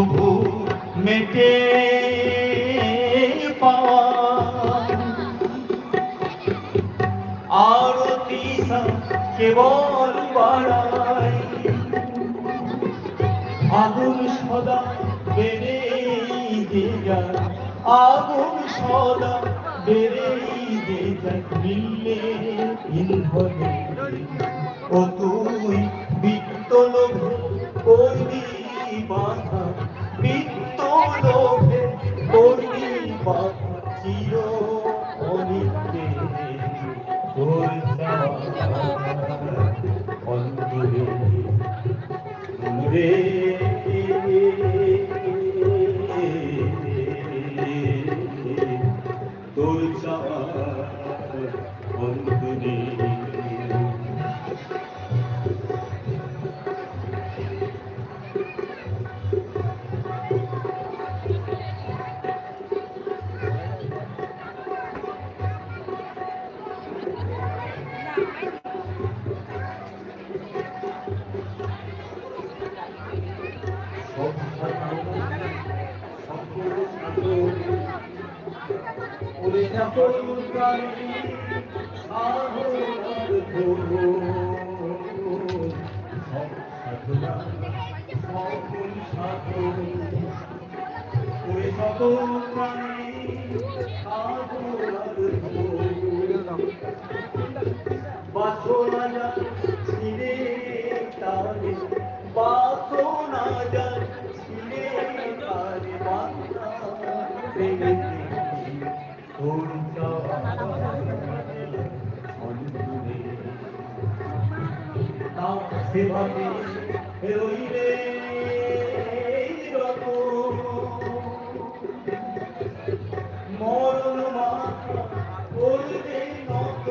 তবু মেটে পাওয়া। আরতি কেবল বাড়াই। আগুন সদা বেড়ে যায় আগুন সদা বেড়ে যায় মিললে ইন্ধনে ও তুই বিত্তলোভ করবি বাধা বিত্ত লোভে করবি বাধা চির অনিত্যে অন্তরে রে অন্তরে বাসনা ছিঁড়ে তারে বাসনা ছিঁড়ে তারে বাসনা তাও সেভাবে রইলে মরণ নত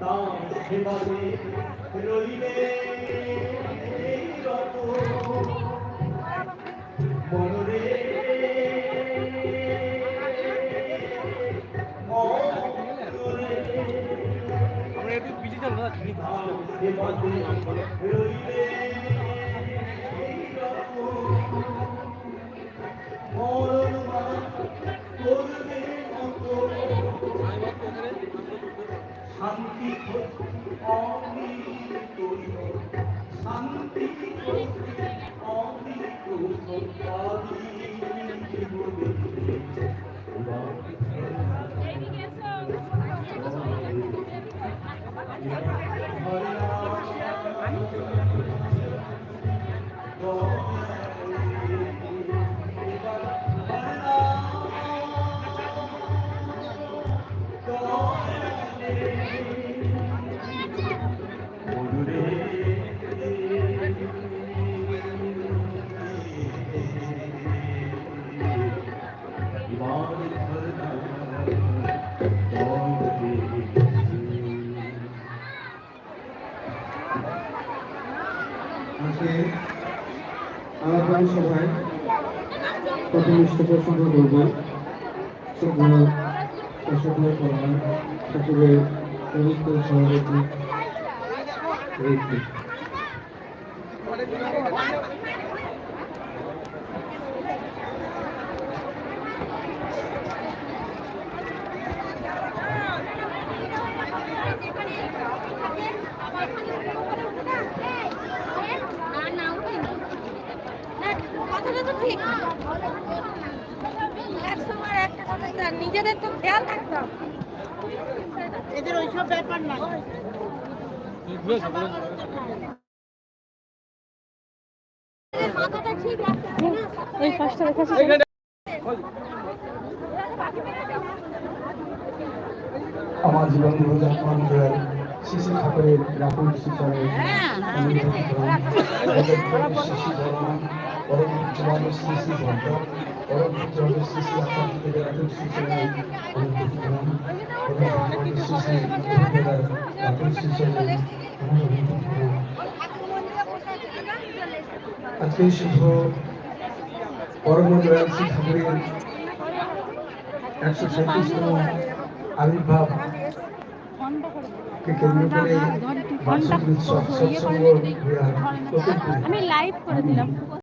তার সেবাবে রইলে নত শান্তি অমৃত শান্তি Oh, আজকে আলাপন সভায় প্রথম প্রসঙ্গ করব ঠাকুরের পবিত্র সভাপতি রীতি তো ঠিক। একসময় একটা কথা জান, নিজেদের তো খেয়াল রাখতাম এদের ওইসব ব্যাপার নাই মাথাটা ঠিক রাখতে হবে না। এই কাজটা রেখেছি আমার জীবন রোজান শিশু ঠাকুরের রাহুল শিশরের শিশু পরম জীবন শ্রী শ্রী ভদ্র পরম জীবন শ্রী শ্রী ধর্ম পরম জীবন শ্রী শ্রী আমি লাইভ করে দিলাম।